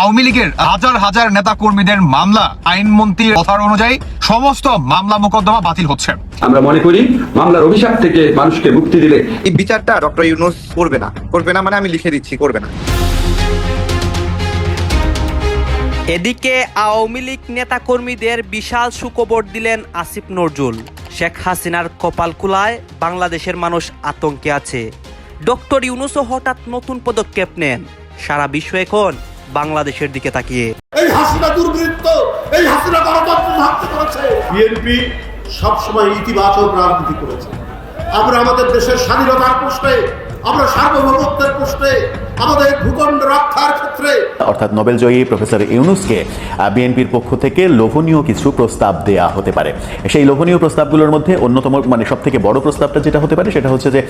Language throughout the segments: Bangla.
আওয়ামী লীগের হাজার হাজার নেতা কর্মীদের মামলা আইনমন্ত্রীর কথার অনুযায়ী সমস্ত মামলা মোকদ্দমা বাতিল হচ্ছে। আমরা মনে করি মামলার অভিশাপ থেকে মানুষকে মুক্তি দিলে এই বিচারটা ডক্টর ইউনুস করবে না। করবে না মানে আমি লিখে দিচ্ছি করবে না। এদিকে আওয়ামী লীগ নেতাকর্মীদের বিশাল সুখবর দিলেন আসিফ নজরুল। শেখ হাসিনার কপাল কুলায় বাংলাদেশের মানুষ আতঙ্কে আছে। ডক্টর ইউনুসও হঠাৎ নতুন পদক্ষেপ নেন। সারা বিশ্ব এখন বাংলাদেশের দিকে তাকিয়ে। এই হাসিনা দুর্বৃত্ত, এই হাসিনা গণতন্ত্র ধ্বংস করেছে। বিএনপি সবসময় ইতিবাচক রাজনীতি করেছে। আমরা আমাদের দেশের স্বাধীনতার প্রশ্নে, আমরা সার্বভৌমত্বের প্রশ্নে আমাদের ভূখণ্ড রক্ষার ক্ষেত্রে। অর্থাৎ নোবেলজয়ী প্রফেসর ইউনুসকে বিএনপির পক্ষ থেকে লোভনীয় কিছু প্রস্তাব দেয়া হতে পারে। সেই লোভনীয় প্রস্তাবগুলোর মধ্যে অন্যতম মানে সব থেকে বড় প্রস্তাবটা যেটা হতে পারে সেটা হচ্ছে যে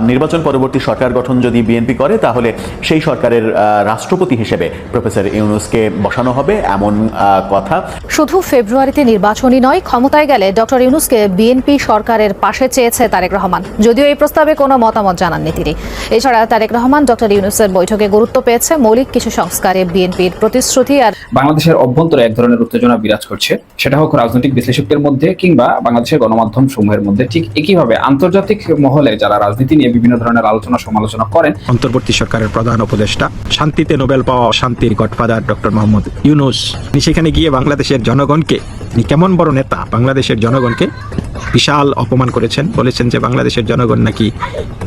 নির্বাচন পরবর্তী সরকার গঠন যদি বিএনপি করে তাহলে সেই সরকারের রাষ্ট্রপতি হিসেবে প্রফেসর ইউনুসকে বসানো হবে এমন আহ, কথা। শুধু ফেব্রুয়ারিতে নির্বাচনই নয় ক্ষমতায় গেলে ডক্টর ইউনুসকে বিএনপি সরকারের পাশে চেয়েছে তারেক রহমান। যদিও এই প্রস্তাবে কোনো মতামত জানাননি তিনি। এছাড়া তারেক রহমান ডক্টর ইউনুসের বৈঠকে গুরুত্ব পেয়েছে মৌলিক কিছু সংস্কারে বিএনপির প্রতিশ্রুতি আর বাংলাদেশের অভ্যন্তরে এক ধরনের উত্তেজনা বিরাজ করছে। সেটা হোক রাজনৈতিক বিশ্লেষকদের মধ্যে কিংবা বাংলাদেশের গণমাধ্যম সমূহের মধ্যে। ঠিক একইভাবে আন্তর্জাতিক মহলে যারা রাজনীতি নিয়ে বিভিন্ন ধরনের আলোচনা সমালোচনা করেন অন্তর্বর্তী সরকারের প্রধান উপদেষ্টা। শান্তিতে নোবেল পাওয়া শান্তির গডফাদার ডক্টর মোহাম্মদ ইউনুস। তিনি সেখানে গিয়ে বাংলাদেশের জনগণকে তিনি কেমন বড় নেতা বাংলাদেশের জনগণকে বিশাল অপমান করেছেন। বলেছেন যে বাংলাদেশের জনগণ নাকি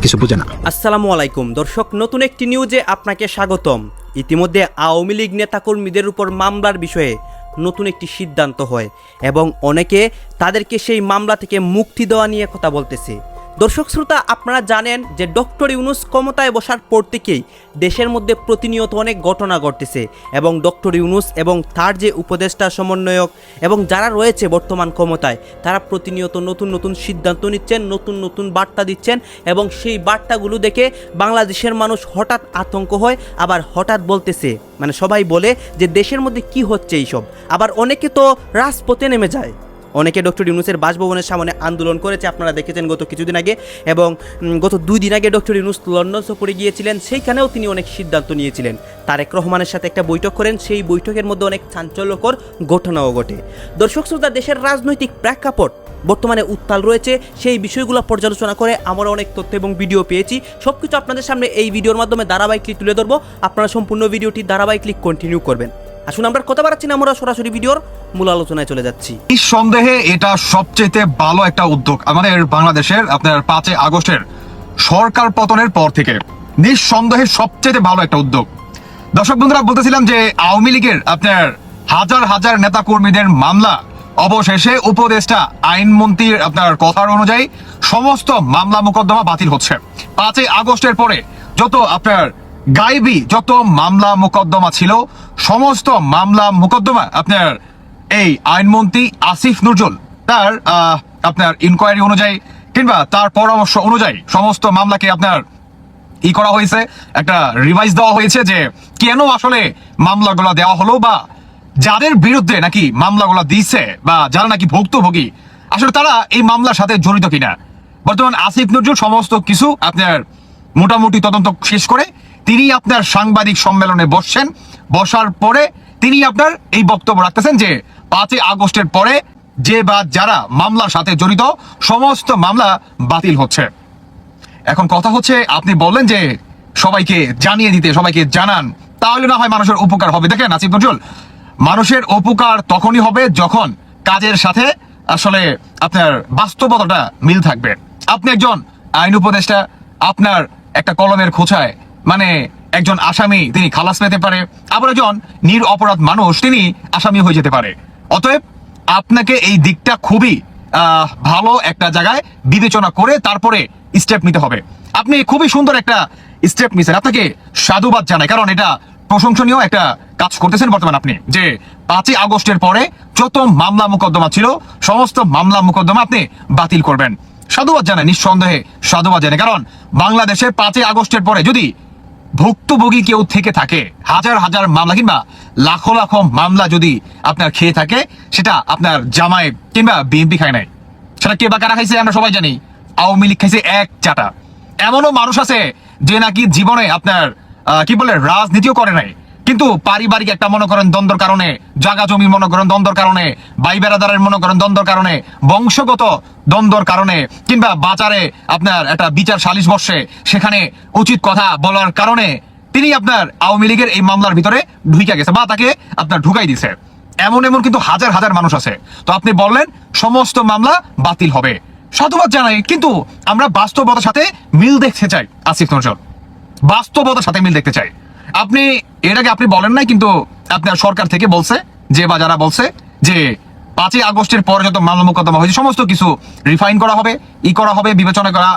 কিছু বুঝে না। আসসালামু আলাইকুম। দর্শক, নতুন একটি নিউজে আপনাকে স্বাগতম। ইতিমধ্যে আওয়ামী লীগ নেতাকর্মীদের উপর মামলার বিষয়ে নতুন একটি সিদ্ধান্ত হয় এবং অনেকে তাদেরকে সেই মামলা থেকে মুক্তি দেওয়া নিয়ে কথা বলতেছে। দর্শক শ্রোতা, আপনারা জানেন যে ডক্টর ইউনুস ক্ষমতায় বসার পর থেকেই দেশের মধ্যে প্রতিনিয়ত অনেক ঘটনা ঘটতেছে এবং ডক্টর ইউনুস এবং তার যে উপদেষ্টা সমন্বয়ক এবং যারা রয়েছে বর্তমান ক্ষমতায়, তারা প্রতিনিয়ত নতুন নতুন সিদ্ধান্ত নিচ্ছেন, নতুন নতুন বার্তা দিচ্ছেন এবং সেই বার্তাগুলো দেখে বাংলাদেশের মানুষ হঠাৎ আতঙ্ক হয়, আবার হঠাৎ বলতেছে। মানে সবাই বলে যে দেশের মধ্যে কি হচ্ছে এইসব? আবার অনেকে তো রাজপথে নেমে যায়। অনেকে ডক্টর ইউনুসের বাসভবনের সামনে আন্দোলন করেছে। আপনারা দেখেছেন গত কিছুদিন আগে এবং গত দুই দিন আগে ডক্টর ইউনুস লন্ডন সফরে গিয়েছিলেন। সেইখানেও তিনি অনেক সিদ্ধান্ত নিয়েছিলেন। তারেক রহমানের সাথে একটা বৈঠক করেন। সেই বৈঠকের মধ্যে অনেক চাঞ্চল্যকর ঘটনাও ঘটে। দর্শক শ্রোতা, দেশের রাজনৈতিক প্রেক্ষাপট বর্তমানে উত্তাল রয়েছে। সেই বিষয়গুলো পর্যালোচনা করে আমরা অনেক তথ্য এবং ভিডিও পেয়েছি। সব কিছু আপনাদের সামনে এই ভিডিওর মাধ্যমে ধারাবাহিকলি তুলে ধরবো। আপনারা সম্পূর্ণ ভিডিওটি ধারাবাহিকলি কন্টিনিউ করবেন। আসুন আমরা কথা বাড়াচ্ছি না, আমরা সরাসরি ভিডিওর মূল আলোচনায় চলে যাচ্ছি। নিঃসন্দেহে এটা সবচেয়ে ভালো একটা উদ্যোগ আমাদের বাংলাদেশের, আপনার পাঁচই আগস্টের সরকার পতনের পর থেকে। নিঃসন্দেহে সবচেয়ে ভালো একটা উদ্যোগ। দর্শক বন্ধুরা, বলতেছিলাম যে আওয়ামী লীগের আপনার হাজার হাজার নেতা কর্মীদের মামলা, অবশেষে উপদেষ্টা, আইনমন্ত্রীর আপনার কথার অনুযায়ী সমস্ত মামলা মোকদ্দমা বাতিল হচ্ছে। পাঁচই আগস্টের পরে যত আপনার গাইবি, যত মামলা মোকদ্দমা ছিল, সমস্ত মামলা মোকদ্দমা, আপনার এই আইনমন্ত্রী আসিফ নজরুল, তার আপনার ইনকোয়ারি অনুযায়ী কিংবা তার পরামর্শ অনুযায়ী সমস্ত মামলাকে আপনার ই করা হয়েছে, একটা রিভাইজ দেওয়া হয়েছে যে কেন আসলে মামলাগুলো দেওয়া হলো বা যাদের বিরুদ্ধে নাকি মামলাগুলো দিচ্ছে বা যারা নাকি ভুক্তভোগী, আসলে তারা এই মামলার সাথে জড়িত কিনা? বর্তমান আসিফ নজরুল সমস্ত কিছু আপনার মোটামুটি তদন্ত শেষ করে তিনি আপনার সাংবাদিক সম্মেলনে বসছেন। বসার পরে তিনি আপনার এই বক্তব্য রাখতেছেন যে, পাঁচই আগস্টের পরে যে বা যারা মামলার সাথে জড়িত, সমস্ত মামলা বাতিল হচ্ছে। এখন কথা হচ্ছে, আপনি বললেন যে, সবাইকে জানিয়ে দিতে, সবাইকে জানান। তাহলে না হয় মানুষের উপকার হবে। দেখেন আসিফ নজরুল, মানুষের উপকার তখনই হবে যখন কাজের সাথে আসলে আপনার বাস্তবতাটা মিল থাকবে। আপনি একজন আইন উপদেষ্টা, আপনার একটা কলমের খোঁচায় মানে একজন আসামি, তিনি খালাস পেতে পারে। আবার একজন নির অপরাধ মানুষ, তিনি আসামি হয়ে যেতে পারে। অতএব আপনাকে এই দিকটা খুবই ভালো একটা জায়গায় বিবেচনা করে তারপরে স্টেপ নিতে হবে। আপনি খুবই সুন্দর একটা স্টেপ নিছেন। আপনাকে সাধুবাদ জানাই, কারণ এটা প্রশংসনীয় একটা কাজ করতেছেন বর্তমান আপনি। যে পাঁচই আগস্টের পরে যত মামলা মোকদ্দমা ছিল, সমস্ত মামলা মোকদ্দমা আপনি বাতিল করবেন। সাধুবাদ জানাই, নিঃসন্দেহে সাধুবাদ জানাই। কারণ বাংলাদেশে পাঁচই আগস্টের পরে যদি ভুক্তভোগী কেউ থেকে থাকে। হাজার হাজার মামলা কিংবা লাখো লাখো মামলা যদি আপনার খেয়ে থাকে, সেটা আপনার জামাই কিংবা বিএনপি খায় নাই। সেটা কে বা কারা খাইছে আমরা সবাই জানি। আওয়ামী লীগ খাইছে এক চাটা। এমনও মানুষ আছে যে নাকি জীবনে আপনার কি বলে, রাজনীতিও করে নাই। কিন্তু পারিবারিক একটা মনে করেন দ্বন্দ্বর কারণে, জাগা জমি মনে করেন দ্বন্দ্বর কারণে, ভাই বেড়াদারের মনে করেন দ্বন্দ্বর কারণে, বংশগত দ্বন্দ্বর কারণে, কিংবা বাজারে আপনার একটা বিচার সালিশ বর্ষে সেখানে উচিত কথা বলার কারণে তিনি আপনার আওয়ামী লীগের এই মামলার ভিতরে ঢুকে গেছে বা তাকে আপনার ঢুকাই দিছে। এমন এমন কিন্তু হাজার হাজার মানুষ আছে। তো আপনি বললেন, সমস্ত মামলা বাতিল হবে। সাধুবাদ জানাই, কিন্তু আমরা বাস্তবতার সাথে মিল দেখতে চাই, আসিফ নজর। বাস্তবতার সাথে মিল দেখতে চাই। আপনি, এটাকে আপনি বলেন নাই, কিন্তু আপনার সরকার থেকে বলছে, যে বা যারা বলছে, যে পাঁচই আগস্টের পরে যত মামলা মোকদ্দমা হয়েছে, সমস্ত কিছু রিফাইন করা হবে, ই করা হবে, বিবেচনা করা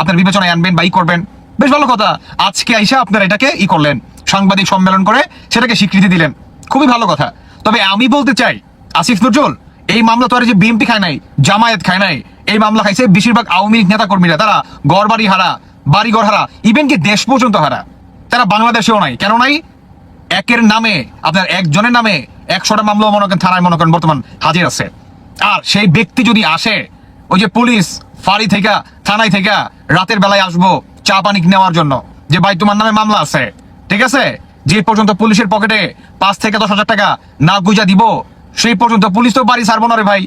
আপনার বিবেচনায় আনবেন বা ই করবেন। বেশ ভালো কথা। আজকে আইসা আপনার এটাকে ই করলেন, সাংবাদিক সম্মেলন করে সেটাকে স্বীকৃতি দিলেন। খুবই ভালো কথা। তবে আমি বলতে চাই, আসিফ নজরুল, এই মামলা তো আর যে বিএনপি খায় নাই, জামায়াত খায় নাই, এই মামলা খাইছে বেশিরভাগ আওয়ামী লীগ নেতা কর্মীরা তারা গড় বাড়ি হারা বাড়ি ঘর হারা ইভেন কি দেশ পর্যন্ত হারা। তারা বাংলাদেশেও নাই। কেন নাই? একের নামে, আপনার একজনের নামে একশোটা মামলা মনে করেন থানায় মনে করেন বর্তমান হাজির আছে। আর সেই ব্যক্তি যদি আসে, ওই যে পুলিশ ফাঁড়ি থেকে, থানায় থেকে রাতের বেলায় আসব চা পানি নেওয়ার জন্য, যে ভাই তোমার নামে মামলা আছে, ঠিক আছে? যে পর্যন্ত পুলিশের পকেটে পাঁচ থেকে দশ হাজার টাকা না গুজা দিব, সেই পর্যন্ত পুলিশ তো বাড়ি ছাড়বো না রে ভাই।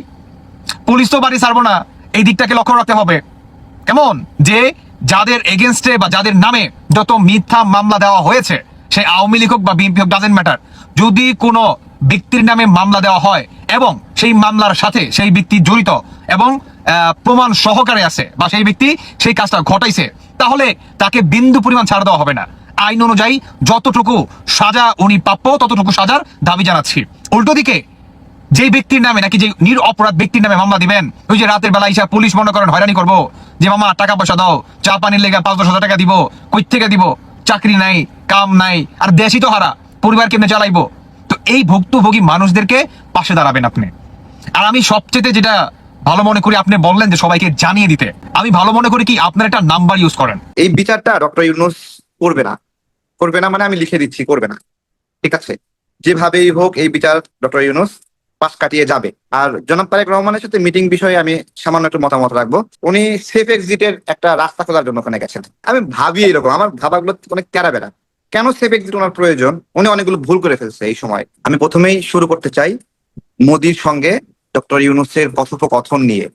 পুলিশ তো বাড়ি ছাড়বো না, এই দিকটাকে লক্ষ্য রাখতে হবে। কেমন? যে যাদের এগেনস্টে বা যাদের নামে যত মিথ্যা মামলা দেওয়া হয়েছে, সে আওয়ামী লীগ হোক বা বিএনপি হোক ডাজেন্ট ম্যাটার যদি কোনো ব্যক্তির নামে মামলা দেওয়া হয় এবং সেই মামলার সাথে সেই ব্যক্তি জড়িত এবং প্রমাণ সহকারে আছে বা সেই ব্যক্তি সেই কাজটা ঘটাইছে, তাহলে তাকে বিন্দু পরিমাণ ছাড় দেওয়া হবে না। আইন অনুযায়ী যতটুকু সাজা উনি প্রাপ্য, ততটুকু সাজার দাবি জানাচ্ছি। উল্টো দিকে যে ব্যক্তির নামে নাকি যে নির অপরাধ ব্যক্তির নামে মামলা দিবেন? ওই যে রাতের বেলা ইসা পুলিশ মনে করেন হয়রানি করব। যে মামা, টাকা পয়সা দাও, চা পানির লেগে পাঁচ দশ হাজার টাকা দিব, কই থেকে দিব? চাকরি নাই, কাম নাই, আর দেশই তো হারা, পরিবার কেমনে চালাইবো? তো এই ভুক্তভোগী মানুষদেরকে পাশে দাঁড়াবেন আপনি। আর আমি সবচেয়ে যেটা ভালো মনে করি, আপনি বললেন যে সবাইকে জানিয়ে দিতে। আমি ভালো মনে করি কি, আপনার একটা নাম্বার ইউজ করেন। এই বিচারটা ডক্টর ইউনুস করবে না। করবে না মানে আমি লিখে দিচ্ছি, করবে না। ঠিক আছে? যেভাবেই হোক এই বিচার ডক্টর ইউনুস পাশ কাটিয়ে যাবে। আর জনাব তারেক রহমানের সাথে মিটিং বিষয়ে আমি সামান্য একটু মতামত রাখব। উনি সেফ এক্সিটের একটা রাস্তা খোঁজার জন্য ওখানে গেছেন। আমি ভাবি এরকম, আমার ভাবাগুলো অনেক তেরা কেন সেফ এক্সিট ওনার প্রয়োজন? উনি অনেকগুলো ভুল করে ফেলছে এই সময়। আমি প্রথমেই শুরু করতে চাই মোদির সঙ্গে ডক্টর ইউনুসের কথোপকথন নিয়ে।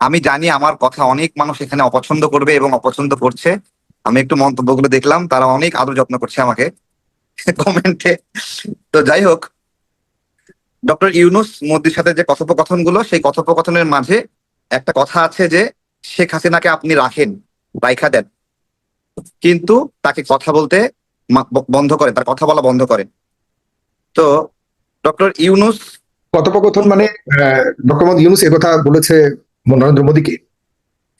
আমি জানি আমার কথা অনেক মানুষ এখানে অপছন্দ করবে এবং অপছন্দ করছে। আমি একটু মন্তব্যগুলো দেখলাম, তারা অনেক আদর যত্ন করছে আমাকে। কমেন্টে। তো যাই হোক ডক্টর ইউনুস মোদির সাথে যে কথোপকথনগুলো সেই কথোপকথনের মাঝে একটা কথা আছে যে শেখ হাসিনাকে আপনি রাখেন রাইখা দেন। কিন্তু তাকে কথা বলতে বন্ধ করে তার কথা বলা বন্ধ করেন তো ডক্টর ইউনুস কথোপকথন মানে ডক্টর মোহাম্মদ ইউনুস এ কথা বলেছে নরেন্দ্র মোদীকে।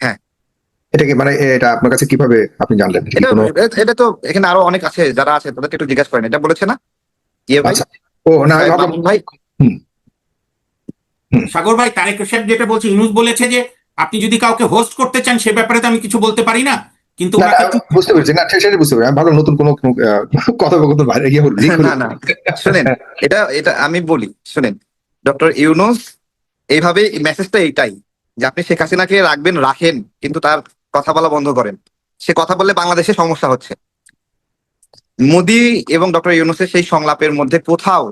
হ্যাঁ। এটা কি মানে এটা আপনার কাছে কীভাবে আপনি জানলেন? এটা তো এখানে আরও অনেক আছে যারা আছে তাদেরকে একটু জিজ্ঞাসা করেন এটা বলেছে না? ইয়ে আচ্ছা। ও না ভাই? সাগর ভাই তারেক সাহেব যেটা বলছে ইউনুস বলেছে যে আপনি যদি কাউকে হোস্ট করতে চান সে ব্যাপারে তো আমি কিছু বলতে পারি না কিন্তু বুঝতে পেরেছি। না সেটা বুঝতে পেরেছি। আমি ভাবলাম নতুন কোনো কথোপকথন বাইরে গিয়ে হলো না না শুনেন এটা এটা আমি বলি শুনেন ডক্টর ইউনুস এইভাবে মেসেজটা এইটাই যে আপনি শেখ হাসিনাকে রাখবেন রাখেন কিন্তু তার কথা বলা বন্ধ করেন। সে কথা বললে বাংলাদেশে সমস্যা হচ্ছে। মোদি এবং ডক্টর ইউনুসের সেই সংলাপের মধ্যে কোথাও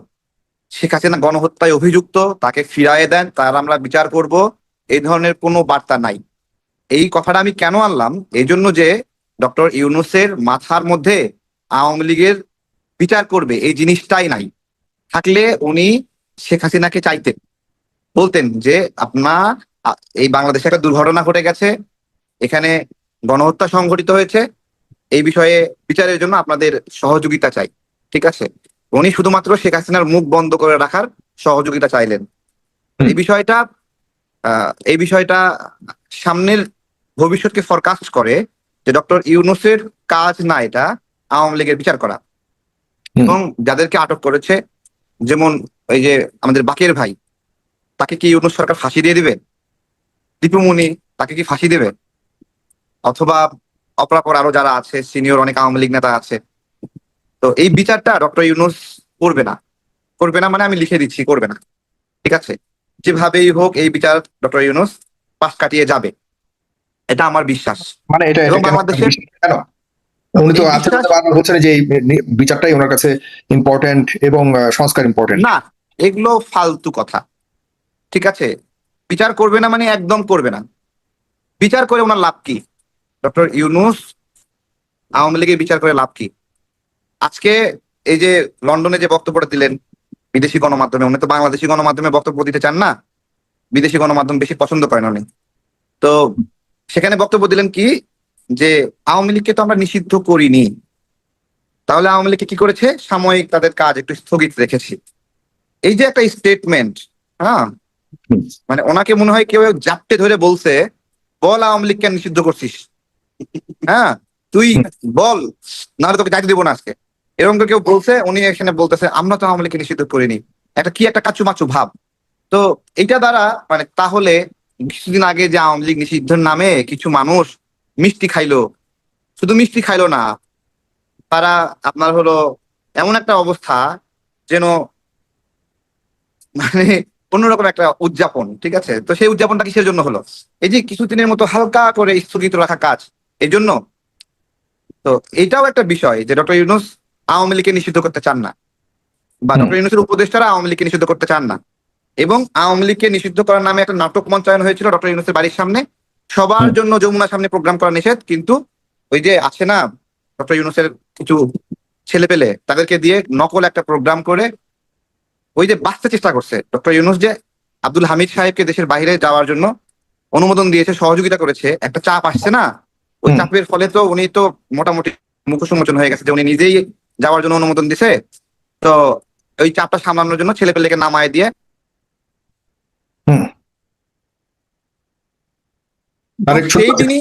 শেখ হাসিনা গণহত্যায় অভিযুক্ত, তাকে ফিরায়ে দেন, তার আমরা বিচার করব এই ধরনের কোনো বার্তা নাই। এই কথাটা আমি কেন আনলাম? এই জন্য যে ডক্টর ইউনুসের মাথার মধ্যে আওয়ামী লীগের বিচার করবে, এই জিনিসটাই নাই। থাকলে উনি শেখ হাসিনাকে চাইতেন। বলতেন যে আপনার এই বাংলাদেশে একটা দুর্ঘটনা ঘটে গেছে, এখানে গণহত্যা সংঘটিত হয়েছে, এই বিষয়ে বিচারের জন্য আপনাদের সহযোগিতা চাই। ঠিক আছে? উনি শুধুমাত্র শেখ হাসিনার মুখ বন্ধ করে রাখার সহযোগিতা চাইলেন। এই বিষয়টা এই বিষয়টা সামনের ভবিষ্যৎকে ফরকাস্ট করে যে ডক্টর ইউনুসের কাজ না এটা আওয়ামী লীগের বিচার করা। এবং যাদেরকে আটক করেছে যেমন ওই যে আমাদের বাকের ভাই তাকে কি ইউনুস সরকার ফাঁসি দিয়ে দিবে? দীপুমণি তাকে কি ফাঁসি দেবে? অথবা অপরাপর আরও যারা আছে সিনিয়র অনেক আওয়ামী লীগ নেতা আছে তো এই বিচারটা ডক্টর ইউনুস করবে না। করবে না মানে আমি লিখে দিচ্ছি করবে না। ঠিক আছে? যেভাবেই হোক এই বিচার ডক্টর ইউনুস পাশ কাটিয়ে যাবে। এটা আমার বিশ্বাস। মানে এটা বাংলাদেশের- কেন? উনি তো বলছেন যে বিচারটাই ওনার কাছে ইম্পর্টেন্ট এবং সংস্কার ইম্পর্টেন্ট না এগুলো ফালতু কথা। ঠিক আছে? বিচার করবে না মানে একদম করবে না। বিচার করে ওনার লাভ কি? ডক্টর ইউনুস আওয়ামী লীগের বিচার করে লাভ কি? আজকে এই যে লন্ডনে যে বক্তব্যটা দিলেন বিদেশি গণমাধ্যমে, উনি তো বাংলাদেশি গণমাধ্যমে বক্তব্য দিতে চান না। বিদেশি গণমাধ্যম বেশি পছন্দ করেন উনি। তো সেখানে বক্তব্য দিলেন কি যে, আওয়ামী লীগকে তো আমরা নিষিদ্ধ করিনি। তাহলে আওয়ামী লীগকে কি করেছে? সাময়িক তাদের কাজ একটু স্থগিত রেখেছি। এই যে একটা স্টেটমেন্ট হ্যাঁ? মানে ওনাকে মনে হয় কেউ জাপটে ধরে বলছে, বল আওয়ামী লীগকে নিষিদ্ধ করছিস। হ্যাঁ? তুই বল, নাহলে তোকে যাইতে দিব না আজকে। এরকম কেউ বলছে, উনি এখানে বলতেছে, আমরা তো আওয়ামী লীগকে নিষিদ্ধ করিনি। একটা কি একটা কাচু মাচু ভাব। তো এটা দ্বারা মানে তাহলে কিছুদিন আগে যে আওয়ামী লীগ নিষিদ্ধের নামে কিছু মানুষ মিষ্টি খাইলো, শুধু মিষ্টি খাইলো না, তারা আপনার হলো এমন একটা অবস্থা যেন মানে অন্যরকম একটা উদযাপন, ঠিক আছে? তো সেই উদযাপনটা কিসের জন্য হলো? এই যে কিছুদিনের মতো হালকা করে স্থগিত রাখা কাজ এই জন্য। তো এটাও একটা বিষয় যে ডক্টর ইউনুস আওয়ামী লীগকে নিষিদ্ধ করতে চান না। বা ডক্টর ইউনুসের উপদেষ্টারা আওয়ামী লীগকে নিষিদ্ধ করতে চান না। এবং আওয়ামী লীগকে নিষিদ্ধ করার নামে একটা নাটক মঞ্চায়ন হয়েছিল ডক্টর ইউনুসের বাড়ির সামনে। সবার জন্য যমুনার সামনে প্রোগ্রাম করা নিষেধ কিন্তু ওই যে আছে না ডক্টর ইউনুসের কিছু ছেলে পেলে তাদেরকে দিয়ে নকল একটা প্রোগ্রাম করে ওই যে বাঁচতে চেষ্টা করছে। ডক্টর ইউনুস যে আব্দুল হামিদ সাহেবকে দেশের বাইরে যাওয়ার জন্য অনুমোদন দিয়েছে সহযোগিতা করেছে একটা চাপ আসছে না? ওই চাপের ফলে তো উনি তো মোটামুটি মুখোন্মোচন হয়ে গেছে যে উনি নিজেই যাওয়ার জন্য অনুমোদন দিছে। তো ওই চাপটা সামলানোর জন্য ছেলে পেলেকে নামায় দিয়ে সেই দিনই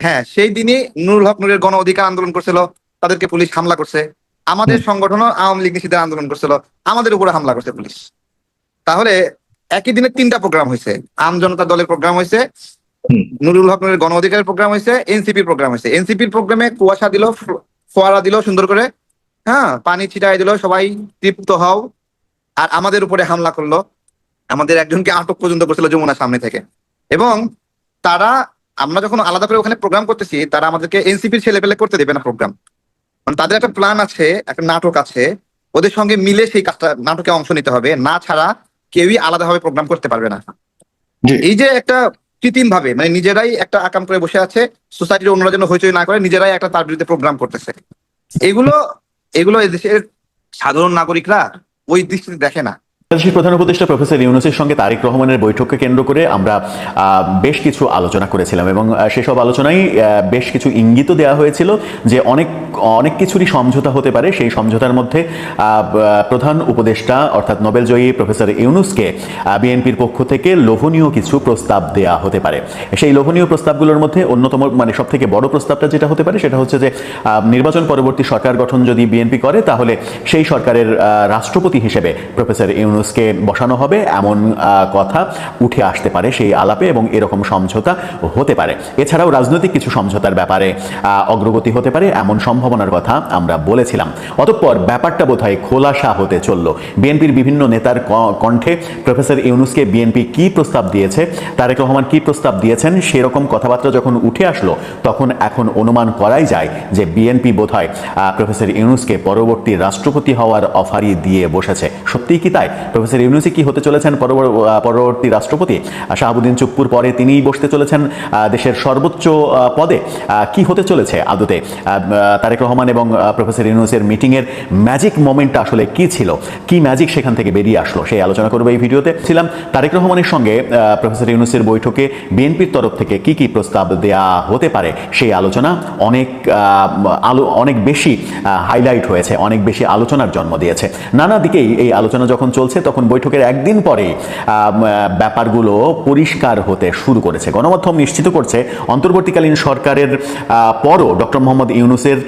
হ্যাঁ সেই দিনই নুরুল হক নুরের গণ অধিকার আন্দোলন করছিল তাদেরকে পুলিশ হামলা করছে। আমাদের সংগঠনও আওয়ামী লীগ নিষিদ্ধের আন্দোলন করছিল আমাদের উপরে হামলা করছে পুলিশ। তাহলে একই দিনে তিনটা প্রোগ্রাম হয়েছে আম জনতা দলের প্রোগ্রাম হয়েছে নুরুল হক নুরের গণ অধিকারের প্রোগ্রাম হয়েছে এনসিপির প্রোগ্রাম হয়েছে। এনসিপির প্রোগ্রামে কুয়াশা দিল ফোয়ারা দিল সুন্দর করে হ্যাঁ পানি ছিটাই দিল সবাই তৃপ্ত হও। আর আমাদের উপরে হামলা করল। আমাদের একজনকে আটক পর্যন্ত করছিল যমুনার সামনে থেকে। এবং তারা আমরা যখন আলাদা করে ওখানে প্রোগ্রাম করতেছি তারা আমাদেরকে এনসিপির ছেলে পেলে করতে দেবে না প্রোগ্রাম মানে তাদের একটা প্ল্যান আছে একটা নাটক আছে। ওদের সঙ্গে মিলে সেই কাজটা নাটকে অংশ নিতে হবে। না ছাড়া কেউই আলাদাভাবে প্রোগ্রাম করতে পারবে না। এই যে একটা কৃত্রিম ভাবে মানে নিজেরাই একটা আকাম করে বসে আছে সোসাইটির অন্যরা যেন হইচই না করে নিজেরাই একটা তার বিরুদ্ধে প্রোগ্রাম করতেছে। এগুলো এগুলো দেশের সাধারণ নাগরিকরা ওই দৃষ্টিতে দেখে না। বাংলাদেশের প্রধান উপদেষ্টা প্রফেসর ইউনুসের সঙ্গে তারেক রহমানের বৈঠককে কেন্দ্র করে আমরা বেশ কিছু আলোচনা করেছিলাম এবং সেসব আলোচনায় বেশ কিছু ইঙ্গিতও দেওয়া হয়েছিল যে অনেক অনেক কিছুরই সমঝোতা হতে পারে। সেই সমঝোতার মধ্যে প্রধান উপদেষ্টা অর্থাৎ নোবেলজয়ী প্রফেসর ইউনুসকে বিএনপির পক্ষ থেকে লোভনীয় কিছু প্রস্তাব দেওয়া হতে পারে। সেই লোভনীয় প্রস্তাবগুলোর মধ্যে অন্যতম মানে সব থেকে বড় প্রস্তাবটা যেটা হতে পারে সেটা হচ্ছে যে নির্বাচন পরবর্তী সরকার গঠন যদি বিএনপি করে, তাহলে সেই সরকারের রাষ্ট্রপতি হিসেবে প্রফেসর ইউনুসকে বসানো হবে, এমন কথা উঠে আসতে পারে সেই আলাপে এবং এরকম সমঝোতা হতে পারে। এছাড়াও রাজনৈতিক কিছু সমঝোতার ব্যাপারে অগ্রগতি হতে পারে, এমন সম্ভাবনার কথা আমরা বলেছিলাম। অতঃপর ব্যাপারটা বোধহয় খোলাসা হতে চলল। বিএনপির বিভিন্ন নেতার কণ্ঠে প্রফেসর ইউনুসকে বিএনপি কি প্রস্তাব দিয়েছে, তারেক রহমান কি প্রস্তাব দিয়েছেন, সেরকম কথাবার্তা যখন উঠে আসলো, তখন এখন অনুমান করাই যায় যে বিএনপি বোধহয় প্রফেসর ইউনুসকে পরবর্তী রাষ্ট্রপতি হওয়ার অফারই দিয়ে বসেছে। সত্যিই কি তাই? প্রফেসর ইউনুসই কি হতে চলেছেন পরবর্তী রাষ্ট্রপতি? শাহাবুদ্দিন চুপ্পুর পরে তিনিই বসতে চলেছেন দেশের সর্বোচ্চ পদে। কি হতে চলেছে আদতে? তারেক রহমান এবং প্রফেসর ইউনুসের মিটিংয়ের ম্যাজিক মোমেন্টটা আসলে কি ছিল? কি ম্যাজিক সেখান থেকে বেরিয়ে আসলো? সেই আলোচনা করব এই ভিডিওতে। ছিলাম তারেক রহমানের সঙ্গে প্রফেসর ইউনুসের বৈঠকে। বিএনপির তরফ থেকে কি কি প্রস্তাব দেয়া হতে পারে সেই আলোচনা অনেক আলো, অনেক বেশি হাইলাইট হয়েছে, অনেক বেশি আলোচনার জন্ম দিয়েছে। নানা দিকেই এই আলোচনা যখন চলছে তখন বৈঠকের একদিন পরে ব্যাপারগুলো পরিষ্কার হতে শুরু করেছে। গণমাধ্যম নিশ্চিত করছে, অন্তর্বর্তীকালীন সরকারের পরও ডক্টর মোহাম্মদ ইউনুসের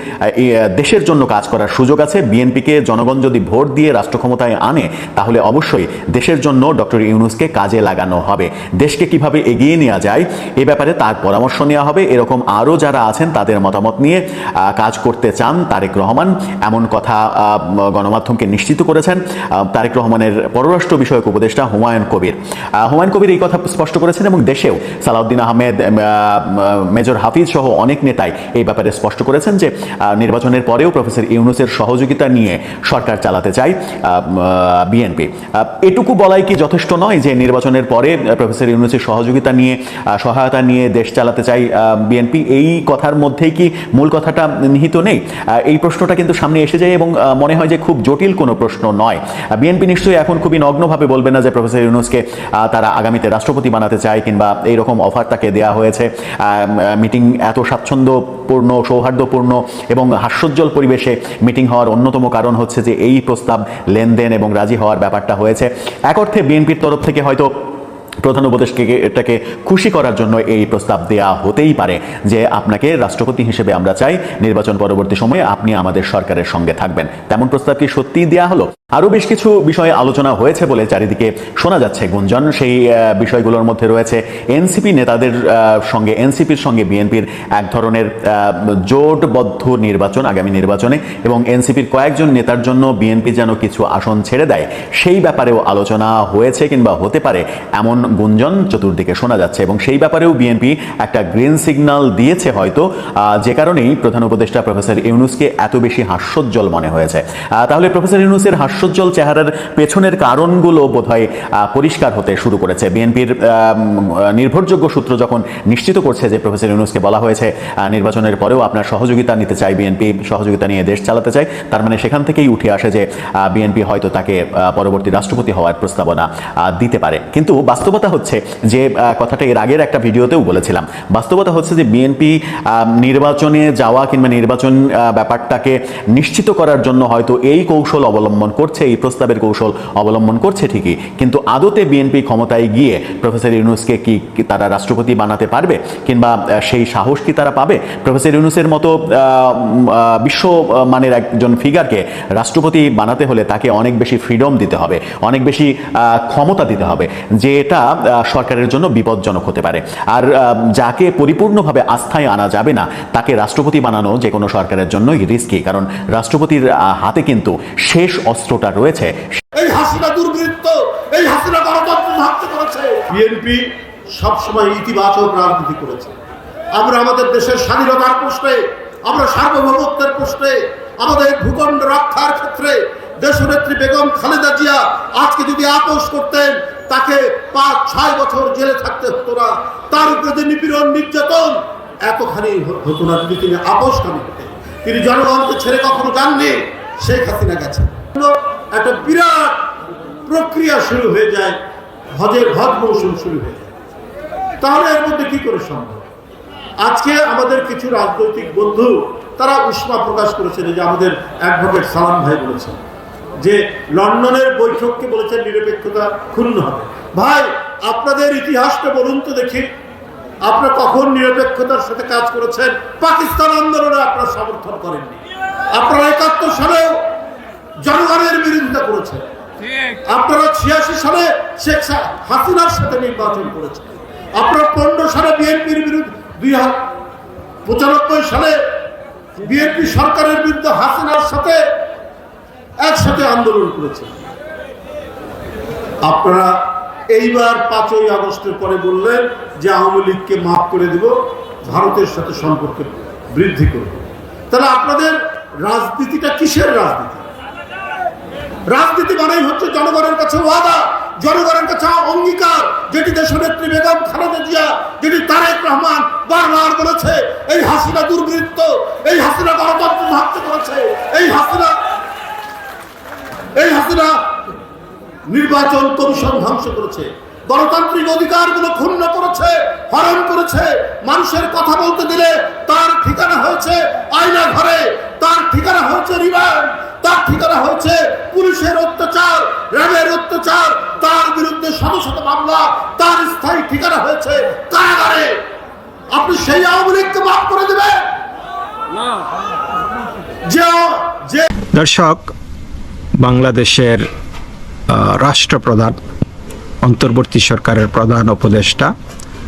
দেশের জন্য কাজ করার সুযোগ আছে। বিএনপিকে জনগণ যদি ভোট দিয়ে রাষ্ট্র ক্ষমতায় আনে, তাহলে অবশ্যই দেশের জন্য ডক্টর ইউনুসকে কাজে লাগানো হবে। দেশকে কীভাবে এগিয়ে নেওয়া যায়, এ ব্যাপারে তার পরামর্শ নেওয়া হবে। এরকম আরও যারা আছেন, তাদের মতামত নিয়ে কাজ করতে চান তারেক রহমান। এমন কথা গণমাধ্যমকে নিশ্চিত করেছেন। তারেক রহমানের পররাষ্ট্র বিষয়ক উপদেষ্টা হুমায়ুন কবির। হুমায়ুন কবির এই কথা স্পষ্ট করেছেন এবং দেশেও সালাউদ্দিন আহমেদ মেজর হাফিজ সহ অনেক নেতাই এই ব্যাপারে স্পষ্ট করেছেন যে নির্বাচনের পরেও প্রফেসর ইউনুসের সহযোগিতা নিয়ে সরকার চালাতে চায় বিএনপি। এটুকু বলাই কি যথেষ্ট নয় যে, নির্বাচনের পরে প্রফেসর ইউনুসের সহযোগিতা নিয়ে সহায়তা নিয়ে দেশ চালাতে চাই বিএনপি। এই কথার মধ্যেই কি মূল কথাটা নিহিত নেই? এই প্রশ্নটা কিন্তু সামনে এসে যায় এবং মনে হয় যে খুব জটিল কোনো প্রশ্ন নয়। বিএনপি নিশ্চয়ই এখন খুবই নগ্নভাবে বলবে না যে প্রফেসর ইউনুসকে তারা আগামীতে রাষ্ট্রপতি বানাতে চায় কিংবা এইরকম অফার তাকে দেওয়া হয়েছে। মিটিং এত স্বাচ্ছন্দ্যপূর্ণ, সৌহার্দ্যপূর্ণ এবং হাস্যোজ্জ্বল পরিবেশে মিটিং হওয়ার অন্যতম কারণ হচ্ছে যে এই প্রস্তাব, লেনদেন এবং রাজি হওয়ার ব্যাপারটা হয়েছে। এক অর্থে, বিএনপির তরফ থেকে হয়তো প্রধান উপদেশকে এটাকে খুশি করার জন্য এই প্রস্তাব দেয়া হতেই পারে যে আপনাকে রাষ্ট্রপতি হিসেবে আমরা চাই নির্বাচন পরবর্তী সময়ে আপনি আমাদের সরকারের সঙ্গে থাকবেন। তেমন প্রস্তাব কি সত্যিই দেয়া হলো? আরও বেশ কিছু বিষয়ে আলোচনা হয়েছে বলে চারিদিকে শোনা যাচ্ছে। গুঞ্জন, সেই বিষয়গুলোর মধ্যে রয়েছে এনসিপি নেতাদের সঙ্গে, এনসিপির সঙ্গে বিএনপির এক ধরনের জোটবদ্ধ নির্বাচন, আগামী নির্বাচনে এবং এনসিপির কয়েকজন নেতার জন্য বিএনপি যেন কিছু আসন ছেড়ে দেয়, সেই ব্যাপারেও আলোচনা হয়েছে কিংবা হতে পারে। এমন গুঞ্জন চতুর্দিকে শোনা যাচ্ছে এবং সেই ব্যাপারেও বিএনপি একটা গ্রিন সিগন্যাল দিয়েছে হয়তো যে কারণেই প্রধান উপদেষ্টা প্রফেসর ইউনুসকে এত বেশি হাস্যোজ্জ্বল মনে হয়েছে। তাহলে প্রফেসর ইউনুসের হাস্যোজ্জ্বল চেহারার পেছনের কারণগুলো বোধহয় পরিষ্কার হতে শুরু করেছে। বিএনপির নির্ভরযোগ্য সূত্র যখন নিশ্চিত করছে যে প্রফেসর ইউনুসকে বলা হয়েছে নির্বাচনের পরেও আপনার সহযোগিতা নিতে চাই বিএনপি, সহযোগিতা নিয়ে দেশ চালাতে চায়, তার মানে সেখান থেকেই উঠে আসে যে বিএনপি হয়তো তাকে পরবর্তী রাষ্ট্রপতি হওয়ার প্রস্তাবনা দিতে পারে। কিন্তু বাস্তবতা হচ্ছে যে কথাটা এর আগের একটা ভিডিওতেও বলেছিলাম। বাস্তবতা হচ্ছে যে, বিএনপি নির্বাচনে যাওয়া কিংবা নির্বাচন ব্যাপারটাকে নিশ্চিত করার জন্য হয়তো এই কৌশল অবলম্বন করছে, এই প্রস্তাবের কৌশল অবলম্বন করছে ঠিকই। কিন্তু আদতে বিএনপি ক্ষমতায় গিয়ে প্রফেসর ইউনুসকে কি তারা রাষ্ট্রপতি বানাতে পারবে? কিংবা সেই সাহস কি তারা পাবে? প্রফেসর ইউনুসের মতো বিশ্ব মানের একজন ফিগারকে রাষ্ট্রপতি বানাতে হলে তাকে অনেক বেশি ফ্রিডম দিতে হবে, অনেক বেশি ক্ষমতা দিতে হবে। যেটা আহ, সরকারের জন্য বিপজ্জনক হতে পারে। আর যাকে পরিপূর্ণভাবে আস্থায় আনা যাবে না তাকে রাষ্ট্রপতি বানানো যে কোনো সরকারের জন্যই রিস্কি কারণ রাষ্ট্রপতির হাতে কিন্তু শেষ অস্ত্রটা রয়েছে। এই হাসিনা দুর্বৃত্ত এই হাসিনা গণতন্ত্র ধ্বংস করেছে। বিএনপি সবসময় ইতিবাচক রাজনীতি করেছে। আমরা আমাদের দেশের স্বাধীনতার প্রশ্নে আমরা সার্বভৌমত্বের প্রশ্নে আমাদের ভূখণ্ড রক্ষার ক্ষেত্রে দেশনেত্রী বেগম খালেদা জিয়া আজকে যদি আপোষ করতেন তাকে পাঁচ, ছয় বছর জেলে থাকতে হতো না। তার উপরে যে নিপীড়ন, নির্যাতন, এতখানি হতো না যদি তিনি আপোষকামী হতেন তিনি জনগণকে ছেড়ে কখনো যাননি। শেখ হাসিনা গেছে একটা বিরাট প্রক্রিয়া শুরু হয়ে যায়। হজের হজ মৌসুম শুরু হয়ে যায়। তাহলে এর মধ্যে কি করে সম্ভব? আজকে আমাদের কিছু রাজনৈতিক বন্ধু, তারা উষ্মা প্রকাশ করেছেন যে আমাদের অ্যাডভোকেট সালাম ভাই বলেছেন। যে লন্ডনের বৈঠককে বলেছেন নিরপেক্ষতা ক্ষুণ্ণ হবে। ভাই, আপনাদের ইতিহাসটা বলুন তো দেখি। আপনারা কখন নিরপেক্ষতার সাথে কাজ করেছেন? পাকিস্তান আন্দোলনে আপনারা সমর্থন করেননি। আপনারা একাত্তর সালেও জনগণের বিরোধিতা করেছেন। আপনারা ছিয়াশি সালে শেখ হাসিনার সাথে নির্বাচন করেছেন। আপনারা পনেরো সালে বিএনপির বিরুদ্ধে দুই পঁচানব্বই সালে বিএনপি সরকারের বিরুদ্ধে হাসিনার সাথে একসাথে আন্দোলন করেছেন আপনারা এইবার পাঁচই আগস্টের পরে বললেন যে আওয়ামী লীগকে মাফ করে দেব, ভারতের সাথে সম্পর্ক বৃদ্ধি করব। তাহলে আপনাদের রাজনীতিটা কিসের রাজনীতি? রাজনীতি মানেই হচ্ছে জনগণের কাছে ওয়াদা, জনগণের কাছে অঙ্গীকার, যেটি দেশনেত্রী বেগম খালেদা জিয়া, যেটি তারেক রহমান বারবার বলেছে, এই হাসিনা দুর্বৃত্ত, এই হাসিনা গণতন্ত্র ধ্বংস করেছে, এই হাসিনা এই হাসিনা নির্বাচন কমিশন ধ্বংস করেছে। গণতান্ত্রিক অধিকারগুলো ক্ষুণ্ণ করেছে হরণ করেছে। মানুষের কথা বলতে দিলে তার ঠিকানা হয়েছে আয়না ঘরে তার ঠিকানা হয়েছে রিমান্ড তার ঠিকানা হয়েছে পুলিশের অত্যাচার র্যাবের অত্যাচার তার বিরুদ্ধে শত শত মামলা তার স্থায়ী ঠিকানা হয়েছে কারাগারে। আপনি সেই আওয়ামী লীগকে মাফ করে দেবেন? দর্শক বাংলাদেশের রাষ্ট্রপ্রধান, অন্তর্বর্তী সরকারের প্রধান উপদেষ্টা,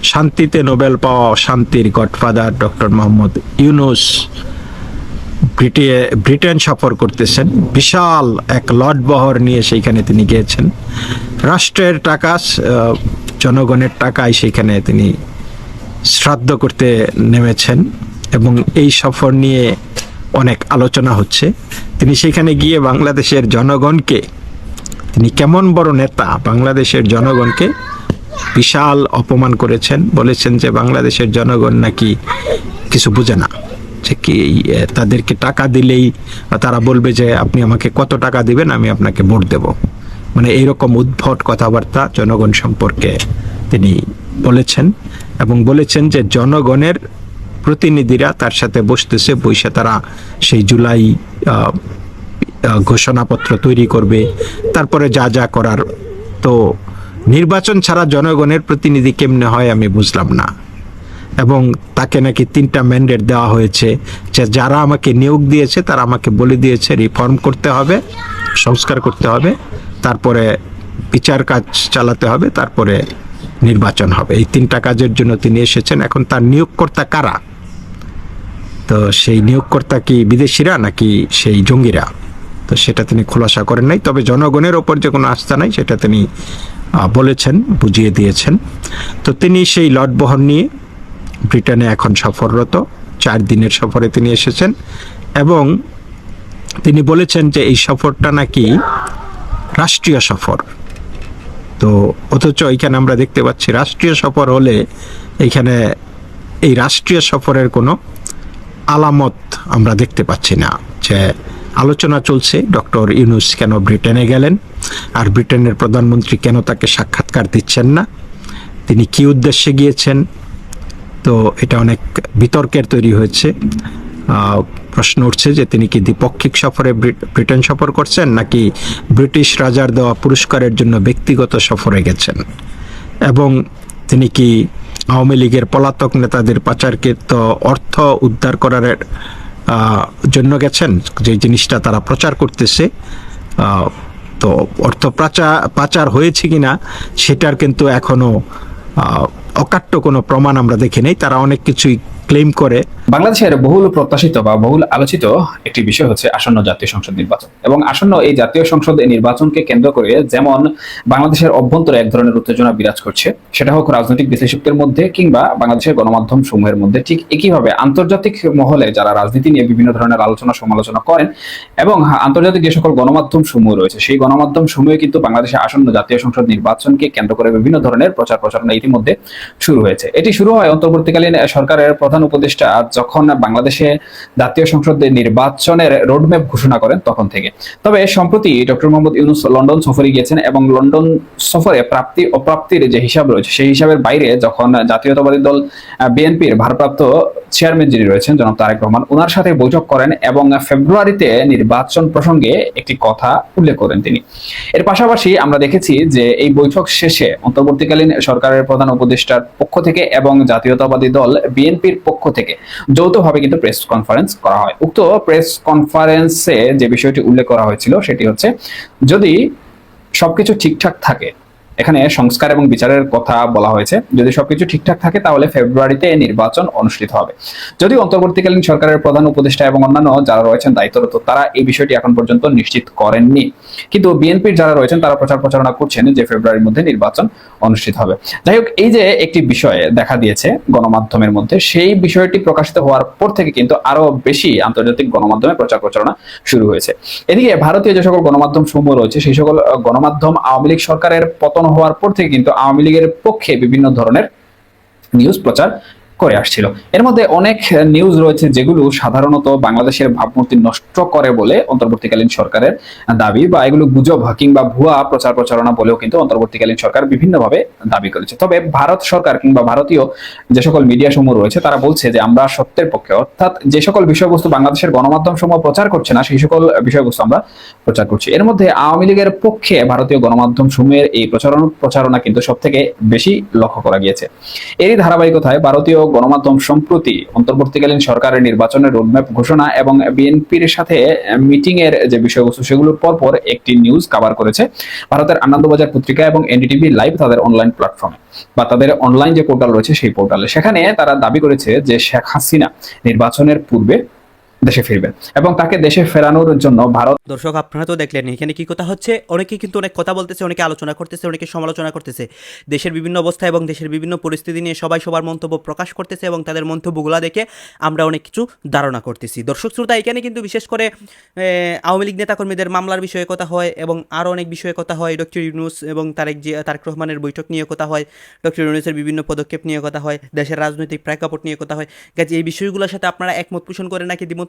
শান্তিতে নোবেল পাওয়া শান্তির গডফাদার ডক্টর মোহাম্মদ ইউনুস ব্রিটে, ব্রিটেন সফর করতেছেন। বিশাল এক লট বহর নিয়ে সেইখানে তিনি গিয়েছেন। রাষ্ট্রের টাকা জনগণের টাকায় সেইখানে তিনি শ্রাদ্ধ করতে নেমেছেন এবং এই সফর নিয়ে অনেক আলোচনা হচ্ছে। তিনি সেখানে গিয়ে বাংলাদেশের জনগণকে, তিনি কেমন বড় নেতা বাংলাদেশের জনগণকে বিশাল অপমান করেছেন, বলেছেন যে বাংলাদেশের জনগণ নাকি কিছু বোঝে না, যে কি তাদেরকে টাকা দিলেই তারা বলবে যে আপনি আমাকে কত টাকা দিবেন, আমি আপনাকে ভোট দেব। মানে এইরকম উদ্ভট কথাবার্তা জনগণ সম্পর্কে তিনি বলেছেন এবং বলেছেন যে জনগণের প্রতিনিধিরা তার সাথে বসতেছে বসে তারা সেই জুলাই ঘোষণাপত্র তৈরি করবে। তারপরে যা যা করার। তো নির্বাচন ছাড়া জনগণের প্রতিনিধি কেমনে হয় আমি বুঝলাম না। এবং তাকে নাকি তিনটা ম্যান্ডেট দেওয়া হয়েছে যে যারা আমাকে নিয়োগ দিয়েছে তারা আমাকে বলে দিয়েছে রিফর্ম করতে হবে, সংস্কার করতে হবে, তারপরে বিচার কাজ চালাতে হবে, তারপরে নির্বাচন হবে। এই তিনটা কাজের জন্য তিনি এসেছেন। এখন তার নিয়োগকর্তা কারা? তো সেই নিয়োগকর্তা কি বিদেশিরা নাকি সেই জঙ্গিরা? তো সেটা তিনি খোলাসা করেন নাই। তবে জনগণের ওপর যে কোনো আস্থা নাই, সেটা তিনি বলেছেন, বুঝিয়ে দিয়েছেন। তো তিনি সেই লটবহর নিয়ে ব্রিটেনে এখন সফররত। চার দিনের সফরে তিনি এসেছেন এবং তিনি বলেছেন যে এই সফরটা নাকি রাষ্ট্রীয় সফর। তো অথচ এখানে আমরা দেখতে পাচ্ছি, রাষ্ট্রীয় সফর হলে এইখানে এই রাষ্ট্রীয় সফরের কোনো আলামত আমরা দেখতে পাচ্ছি না। যে আলোচনা চলছে, ডক্টর ইউনুস কেন ব্রিটেনে গেলেন আর ব্রিটেনের প্রধানমন্ত্রী কেন তাকে সাক্ষাৎকার দিচ্ছেন না? তিনি কি উদ্দেশ্যে গিয়েছেন? তো এটা অনেক বিতর্কের তৈরি হয়েছে। প্রশ্ন উঠছে যে তিনি কি দ্বিপক্ষিক সফরে ব্রিটেন সফর করছেন নাকি ব্রিটিশ রাজার দেওয়া পুরস্কারের জন্য ব্যক্তিগত সফরে গেছেন? এবং তিনি কি আওয়ামী লীগের পলাতক নেতাদের পাচারকৃত অর্থ উদ্ধার করার জন্য গেছেন? যে জিনিসটা তারা প্রচার করতেছে তো অর্থ পাচার পাচার হয়েছে কিনা সেটার কিন্তু এখনও অকাট্য কোনো প্রমাণ আমরা দেখি নাই। তারা অনেক কিছুই ক্লেম করে। বাংলাদেশের বহুল প্রত্যাশিত বা বহুল আলোচিত একটি বিষয় হচ্ছে আসন্ন জাতীয় সংসদ নির্বাচন। এবং আসন্ন এই জাতীয় সংসদ নির্বাচনকে কেন্দ্র করে যেমন বাংলাদেশের অভ্যন্তরে এক ধরনের উত্তেজনা বিরাজ করছে, সেটা হোক রাজনৈতিক বিশ্লেষকদের মধ্যে কিংবা বাংলাদেশের গণমাধ্যম সমূহের মধ্যে ঠিক একইভাবে আন্তর্জাতিক মহলে যারা রাজনীতি নিয়ে বিভিন্ন ধরনের আলোচনা সমালোচনা করেন এবং আন্তর্জাতিক যে সকল গণমাধ্যম সমূহ রয়েছে, সেই গণমাধ্যম সমূহে কিন্তু বাংলাদেশের আসন্ন জাতীয় সংসদ নির্বাচনকে কেন্দ্র করে বিভিন্ন ধরনের প্রচার প্রচারণা ইতিমধ্যে শুরু হয়েছে। এটি শুরু হয় অন্তর্বর্তীকালীন সরকারের প্রধান উপদেষ্টা যখন বাংলাদেশে জাতীয় সংসদ নির্বাচনের রোডম্যাপ ঘোষণা করেন তখন থেকে। তবে সম্প্রতি ডক্টর মোহাম্মদ ইউনুস লন্ডন সফরে গিয়েছেন এবং লন্ডন সফরে প্রাপ্তি, অপ্রাপ্তির যে হিসাব রয়েছে, সেই হিসাবের বাইরে যখন জাতীয়তাবাদী দল বিএনপির ভারপ্রাপ্ত চেয়ারম্যান যিনি রয়েছেন, জনাব তারেক রহমান ওনার সাথে বৈঠক করেন এবং ফেব্রুয়ারিতে নির্বাচন প্রসঙ্গে একটি কথা উল্লেখ করেন তিনি। এর পাশাপাশি আমরা দেখেছি যে এই বৈঠক শেষে অন্তর্বর্তীকালীন সরকারের প্রধান উপদেষ্টার পক্ষ থেকে এবং জাতীয়তাবাদী দল বিএনপির পক্ষ থেকে যৌথভাবে কিন্তু প্রেস কনফারেন্স করা হয়। উক্ত প্রেস কনফারেন্সে যে বিষয়টি উল্লেখ করা হয়েছিল সেটি হচ্ছে, যদি সবকিছু ঠিকঠাক থাকে এখানে সংস্কার এবং বিচারের কথা বলা হয়েছে। যদি সবকিছু ঠিকঠাক থাকে, তাহলে ফেব্রুয়ারিতে নির্বাচন অনুষ্ঠিত হবে। যদিও অন্তর্বর্তীকালীন সরকারের প্রধান উপদেষ্টা এবং অন্যান্য যারা রয়েছেন, দায়িত্বরত, তারা এই বিষয়টি এখন পর্যন্ত নিশ্চিত করেননি। কিন্তু বিএনপির যারা রয়েছেন, তারা প্রচার প্রচারণা করছেন যে ফেব্রুয়ারির মধ্যে নির্বাচন অনুষ্ঠিত হবে। যাই হোক, এই যে একটি বিষয় দেখা দিয়েছে গণমাধ্যমের মধ্যে, সেই বিষয়টি প্রকাশিত হওয়ার পর থেকে কিন্তু আরও বেশি আন্তর্জাতিক গণমাধ্যমে প্রচার প্রচারণা শুরু হয়েছে। এদিকে ভারতীয় যে সকল গণমাধ্যম সমূহ রয়েছে, সেই সকল গণমাধ্যম আওয়ামী লীগ সরকারের পতন হওয়ার পর থেকে কিন্তু আওয়ামী লীগের পক্ষে বিভিন্ন ধরনের নিউজ প্রচার করে আসছিল। এর মধ্যে অনেক নিউজ রয়েছে যেগুলো সাধারণত বাংলাদেশের ভাবমূর্তি নষ্ট করে বলে অন্তর্বর্তীকালীন সরকারের দাবি বা এগুলো গুজব কিংবা ভুয়া প্রচার প্রচারণা বলেও কিন্তু অন্তর্বর্তীকালীন সরকার বিভিন্নভাবে দাবি করেছে। তবে ভারত সরকার কিংবা ভারতীয় যে সকল মিডিয়া সমূহ রয়েছে, তারা বলছে যে আমরা সত্যের পক্ষে, অর্থাৎ যে সকল বিষয়বস্তু বাংলাদেশের গণমাধ্যম সমূহ প্রচার করছে না, সেই সকল বিষয়বস্তু আমরা প্রচার করছি। এর মধ্যে আওয়ামী লীগের পক্ষে ভারতীয় গণমাধ্যম সমূহের এই প্রচারণ প্রচারণা কিন্তু সব থেকে বেশি লক্ষ্য করা গিয়েছে। এরই ধারাবাহিকতায় ভারতীয় গণমাধ্যম সম্প্রতি অন্তর্বর্তীকালীন সরকারের নির্বাচনের রোডম্যাপ ঘোষণা এবং বিএনপির সাথে মিটিং এর যে বিষয়বস্তু, সেগুলোর পরপর একটি নিউজ কভার করেছে ভারতের আনন্দবাজার পত্রিকা এবং এনডিটিভি লাইভ তাদের অনলাইন প্ল্যাটফর্মে বা তাদের অনলাইন যে পোর্টাল রয়েছে সেই পোর্টালে সেখানে তারা দাবি করেছে যে শেখ হাসিনা নির্বাচনের পূর্বে দেশে ফিরবেন এবং তাকে দেশে ফেরানোর জন্য ভারত দর্শক, আপনারা তো দেখলেন, এখানে কি কথা হচ্ছে? অনেকে কিন্তু অনেক কথা বলতেছে, অনেকে আলোচনা করতেছে, অনেকে সমালোচনা করতেছে। দেশের বিভিন্ন অবস্থা এবং দেশের বিভিন্ন পরিস্থিতি নিয়ে সবাই সবার মন্তব্য প্রকাশ করতেছে এবং তাদের মন্তব্যগুলো দেখে আমরা অনেক কিছু ধারণা করতেছি। দর্শক, শ্রোতা, এখানে কিন্তু বিশেষ করে আওয়ামী লীগ নেতাকর্মীদের মামলার বিষয়ে কথা হয় এবং আরও অনেক বিষয়ে কথা হয়। ডক্টর ইউনুস এবং তারেক জি, তারেক রহমানের বৈঠক নিয়ে কথা হয়, ডক্টর ইউনুসের বিভিন্ন পদক্ষেপ নিয়ে কথা হয়, দেশের রাজনৈতিক প্রেক্ষাপট নিয়ে কথা হয়। কাজে এই বিষয়গুলোর সাথে আপনারা একমত পোষণ করেন নাকি দ্বিমত